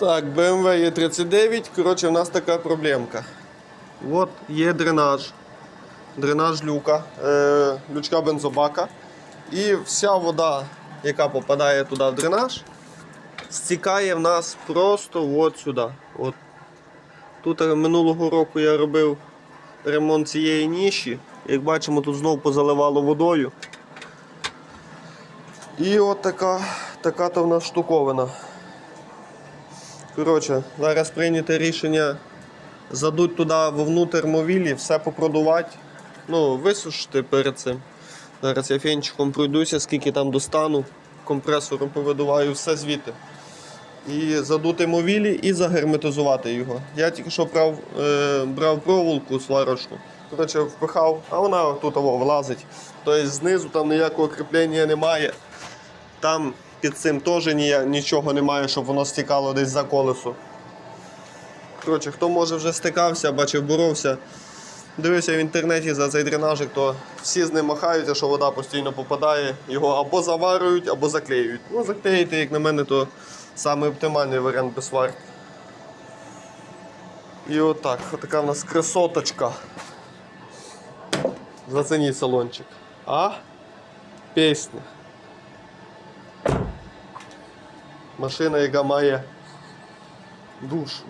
Так, BMW E39. Коротше, в нас така проблемка. От є дренаж. Дренаж люка, е, лючка бензобака. І вся вода, яка попадає туди в дренаж, стікає в нас просто от сюди. От. Тут е, минулого року я робив ремонт цієї ніші. Як бачимо, тут знов позаливало водою. І от така, така то в нас штуковина. Коротше, зараз прийняте рішення задуть туди вовнутрь мовілі, все попродувати, ну, висушити перед цим. Зараз я фенчиком пройдуся, скільки там достану, компресором повидуваю все звідти. І задути мовілі і загерметизувати його. Я тільки що брав, е, брав проволоку сварочну, коротше, впихав, а вона тут ово, влазить. Тобто знизу там ніякого кріплення немає. Там під цим теж нічого немає, щоб воно стікало десь за колесо. Коротше, хто може вже стикався, бачив, боровся. Дивився в інтернеті за цей дренажик, то всі з ним махаються, що вода постійно попадає, його або заварюють, або заклеюють. Ну, заклеїти, як на мене, то саме оптимальний варіант без сварки. І отак, отака в нас красоточка. Зацініть салончик. А? Пісня. Машина, яка має душу.